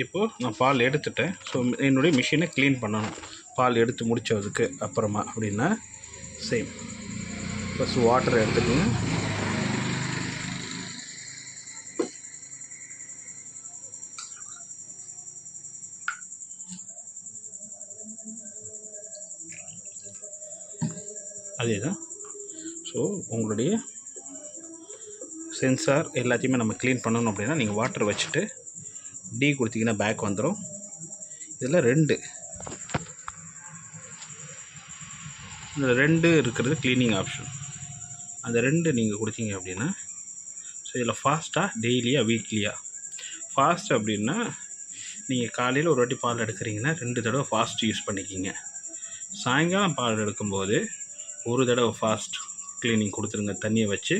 இப்போது நான் பால் எடுத்துட்டேன். ஸோ என்னுடைய மிஷினை க்ளீன் பண்ணணும். பால் எடுத்து முடித்ததுக்கு அப்புறமா அப்படின்னா சேம் ஃபஸ்ட் வாட்டர் எடுத்துக்கோங்க. அதே தான் ஸோ உங்களுடைய சென்சார் எல்லாத்தையுமே நம்ம க்ளீன் பண்ணணும் அப்படின்னா நீங்கள் வாட்டர் வச்சுட்டு டி கொடுத்தீங்கன்னா பேக் வந்துடும் இதில் ரெண்டு. இதில் ரெண்டு இருக்கிறது க்ளீனிங் ஆப்ஷன் அந்த ரெண்டு நீங்கள் கொடுத்தீங்க அப்படின்னா ஸோ இதில் ஃபாஸ்ட்டாக டெய்லியாக வீக்லியாக ஃபாஸ்ட் அப்படின்னா நீங்கள் காலையில் ஒரு வாட்டி பால் எடுக்கிறீங்கன்னா ரெண்டு தடவை ஃபாஸ்ட் யூஸ் பண்ணிக்கிங்க. சாயங்காலம் பால் எடுக்கும்போது ஒரு தடவை ஃபாஸ்ட் க்ளீனிங் கொடுத்துருங்க தண்ணியை வச்சு.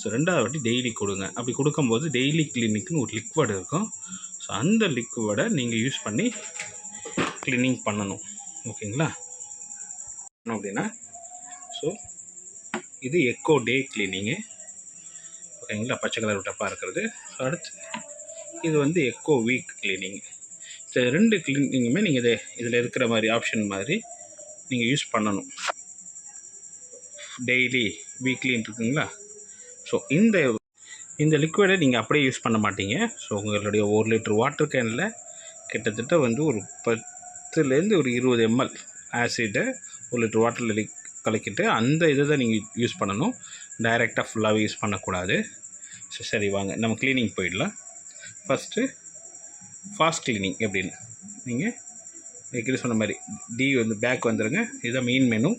ஸோ ரெண்டாவது வாட்டி டெய்லி கொடுங்க. அப்படி கொடுக்கும்போது டெய்லி க்ளீனிங்னு ஒரு லிக்விட் இருக்கும். ஸோ அந்த லிக்விடை நீங்கள் யூஸ் பண்ணி க்ளீனிங் பண்ணணும். ஓகேங்களா? என்ன அப்படின்னா ஸோ இது எக்கோ டே க்ளீனிங்கு ஓகேங்களா? பச்சை கலர் டப்பாக இருக்கிறது. ஸோ அடுத்து இது வந்து எக்கோ வீக் க்ளீனிங் இந்த ரெண்டு க்ளீனிங்குமே நீங்கள் இதை இதில் இருக்கிற மாதிரி ஆப்ஷன் மாதிரி நீங்கள் யூஸ் பண்ணணும். டெய்லி வீக்லின்னு இருக்குங்களா ஸோ இந்த இந்த லிக்விடை நீங்கள் அப்படியே யூஸ் பண்ண மாட்டீங்க. ஸோ உங்களுடைய ஒரு லிட்டர் வாட்டர் கேனில் கிட்டத்தட்ட வந்து ஒரு பத்துலேருந்து ஒரு இருபது எம்எல் ஆசிட்டை ஒரு லிட்டர் வாட்டரில் லி கலக்கிட்டு அந்த இதை தான் நீங்கள் யூஸ் பண்ணணும். டைரெக்டாக ஃபுல்லாகவே யூஸ் பண்ணக்கூடாது. ஸோ சரி வாங்க. நம்ம க்ளீனிங் போயிடலாம். ஃபஸ்ட்டு ஃபாஸ்ட் க்ளீனிங் எப்படின்னு. நீங்கள் ஏற்கனவே சொன்ன மாதிரி டி வந்து பேக் வந்துடுங்க இதுதான் மெயின் மெனு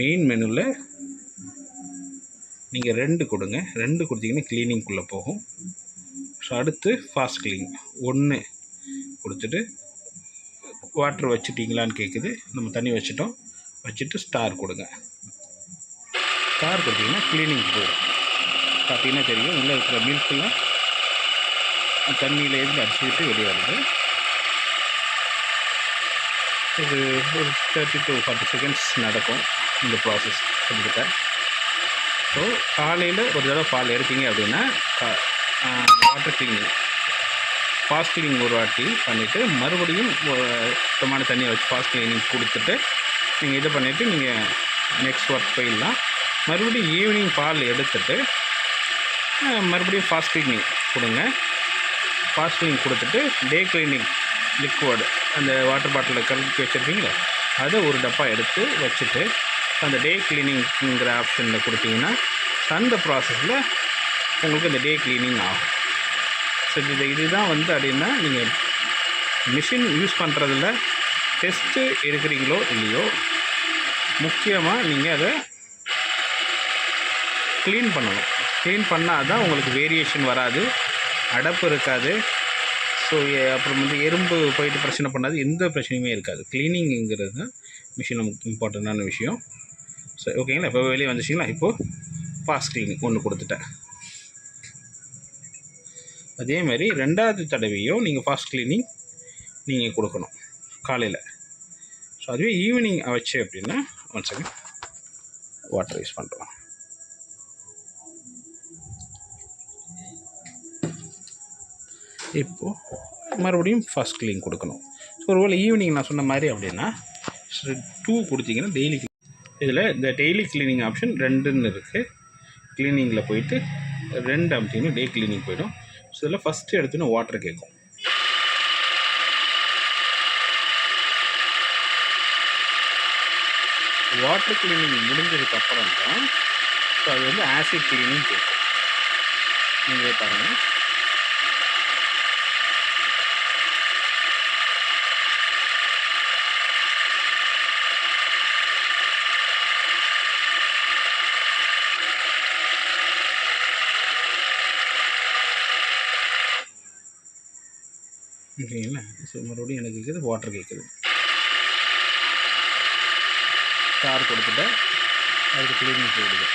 மெயின் மெனுவில் நீங்கள் ரெண்டு கொடுங்க. ரெண்டு கொடுத்தீங்கன்னா க்ளீனிங்குள்ளே போகும். ஸோ அடுத்து ஃபாஸ்ட் க்ளீனிங் ஒன்று கொடுத்துட்டு வாட்டர் வச்சுட்டிங்களான்னு கேட்குது நம்ம தண்ணி வச்சுட்டோம். வச்சுட்டு ஸ்டார் கொடுங்க. ஸ்டார் கொடுத்தீங்கன்னா க்ளீனிங் போகும். பார்த்தீங்கன்னா தெரியும். உள்ளே இருக்கிற மில்கெல்லாம் தண்ணியில் இருந்து அடிச்சுக்கிட்டு வெளியே வருது. இது ஒரு தேர்ட்டி டு ஃபார்ட்டி செகண்ட்ஸ் நடக்கும் இந்த ப்ராசஸ் கிட்டத்தட்ட ஸோ காலையில் ஒரு தடவை பால் எடுத்தீங்க அப்படின்னா வாட்டர் கிளீனிங் ஃபாஸ்ட் கிளீனிங் ஒரு வாட்டி பண்ணிவிட்டு மறுபடியும் சுத்தமான தண்ணியை வச்சு ஃபாஸ்ட் க்ளீனிங் கொடுத்துட்டு நீங்கள் இது பண்ணிவிட்டு நீங்கள் நெக்ஸ்ட் ஒர்க் போயிடலாம். மறுபடியும் ஈவினிங் பால் எடுத்துட்டு மறுபடியும் ஃபாஸ்ட் கிளீனிங் கொடுங்க. ஃபாஸ்ட் கிளீனிங் கொடுத்துட்டு டே க்ளீனிங் லிக்விட் அந்த வாட்டர் பாட்டிலில் கலக்கி வச்சுருக்கீங்களா அதை ஒரு டப்பா எடுத்து வச்சுட்டு அந்த டே கிளீனிங்கிற ஆப்ஷனில் கொடுத்தீங்கன்னா அந்த ப்ராசஸில் உங்களுக்கு இந்த டே க்ளீனிங் ஆகும். ஸோ இது இதுதான் வந்து அப்படின்னா நீங்கள் மிஷின் யூஸ் பண்ணுறதில் டெஸ்ட்டு எடுக்கிறீங்களோ இல்லையோ முக்கியமாக நீங்கள் அதை க்ளீன் பண்ணணும். க்ளீன் பண்ணால் தான் உங்களுக்கு வேரியேஷன் வராது அடப்பு இருக்காது. ஸோ அப்புறம் வந்து எறும்பு போயிட்டு பிரச்சனை பண்ணாது எந்த பிரச்சனையுமே இருக்காது. க்ளீனிங்கிறது தான் மிஷின் நமக்கு இம்பார்ட்டண்ட்டான விஷயம். சரி ஓகேங்களா இப்போ வெளியே வந்துச்சிங்களா? இப்போது ஃபாஸ்ட் க்ளீனிங் ஒன்று கொடுத்துட்டேன். அதே மாதிரி ரெண்டாவது தடவையும் நீங்கள் ஃபாஸ்ட் க்ளீனிங் நீங்கள் கொடுக்கணும் காலையில். ஸோ அதுவே ஈவினிங் வச்சு அப்படின்னா ஒன் செகண்ட் வாட்டர் யூஸ் பண்ணுறோம் இப்போது மறுபடியும் ஃபஸ்ட் க்ளீன் கொடுக்கணும். ஸோ ஒருவேளை ஈவினிங் நான் சொன்ன மாதிரி அப்படின்னா டூ கொடுத்தீங்கன்னா டெய்லி இதில் இந்த டெய்லி க்ளீனிங் ஆப்ஷன் ரெண்டுன்னு இருக்குது க்ளீனிங்கில் போயிட்டு ரெண்டு அமுத்திங்கன்னா டே க்ளீனிங் போயிடும். ஸோ இதில் ஃபஸ்ட்டு எடுத்துன்னு வாட்டர் கேட்கும் வாட்டர் க்ளீனிங் முடிஞ்சதுக்கு அப்புறம் தான் ஸோ அது வந்து ஆசிட் க்ளீனிங் கேட்கும் நீங்களே பாருங்கள் ஓகேங்களா ஸோ மறுபடியும் எனக்கு கேட்குது வாட்டர் கேட்குது ஸ்டார் கொடுத்துட்டேன் அதுக்கு க்ளீனிங் போயிடுது.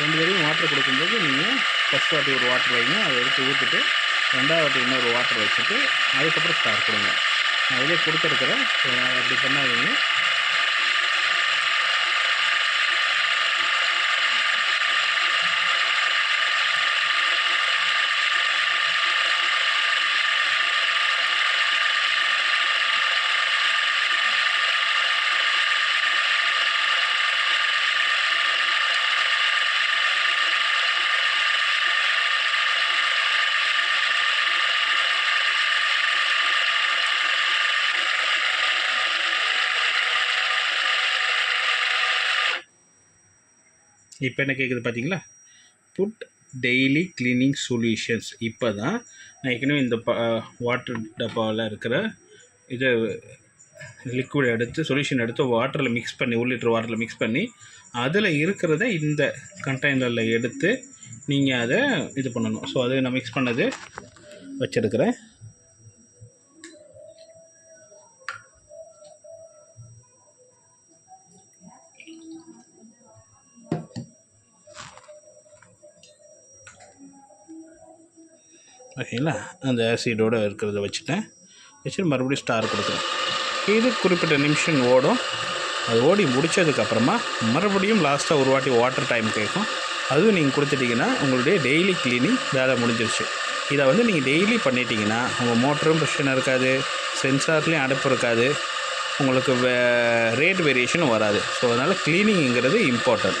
ரெண்டு பேரையும் வாட்டர் கொடுக்கும்போது நீங்கள் ஃபஸ்ட் வாட்டி ஒரு வாட்டர் வைங்க அதை எடுத்து ஊற்றிட்டு ரெண்டாவது வாட்டி இன்னொரு வாட்டர் வச்சுட்டு அதுக்கப்புறம் ஸ்டார் கொடுங்க. நான் அதிலே கொடுத்துருக்குறேன். அப்படி பண்ணாதீங்க. இப்போ என்ன கேட்குது பார்த்தீங்களா புட் டெய்லி க்ளீனிங் சொல்யூஷன்ஸ் இப்போ தான் நான் ஏற்கனவே இந்த ப வாட்டர் டப்பாவில் இருக்கிற இது லிக்விட் எடுத்து சொல்யூஷன் எடுத்து வாட்டரில் மிக்ஸ் பண்ணி ஒரு லிட்டர் வாட்டரில் மிக்ஸ் பண்ணி அதில் இருக்கிறத இந்த கண்டெய்னரில் எடுத்து நீங்கள் அதை இது பண்ணணும். ஸோ அதை நான் மிக்ஸ் பண்ணது வச்சுருக்கிறேன். ஓகேங்களா அந்த ஆசிடோடு இருக்கிறத வச்சுட்டேன் வச்சுட்டு மறுபடியும் ஸ்டார் கொடுக்குறேன் இது குறிப்பிட்ட நிமிஷம் ஓடும். அது ஓடி முடித்ததுக்கப்புறமா மறுபடியும் லாஸ்ட்டாக ஒரு வாட்டி வாட்டர் டைம் கேட்கும் அதுவும் நீங்கள் கொடுத்துட்டிங்கன்னா உங்களுடைய டெய்லி க்ளீனிங் வேலை முடிஞ்சிருச்சு. இதை வந்து நீங்கள் டெய்லி பண்ணிட்டீங்கன்னா உங்கள் மோட்டரும் பிரச்சனை இருக்காது சென்சார்லேயும் அடைப்பு இருக்காது உங்களுக்கு வே ரேட் வேரியேஷனும் வராது. ஸோ அதனால் க்ளீனிங்கிறது இம்பார்ட்டன்ட்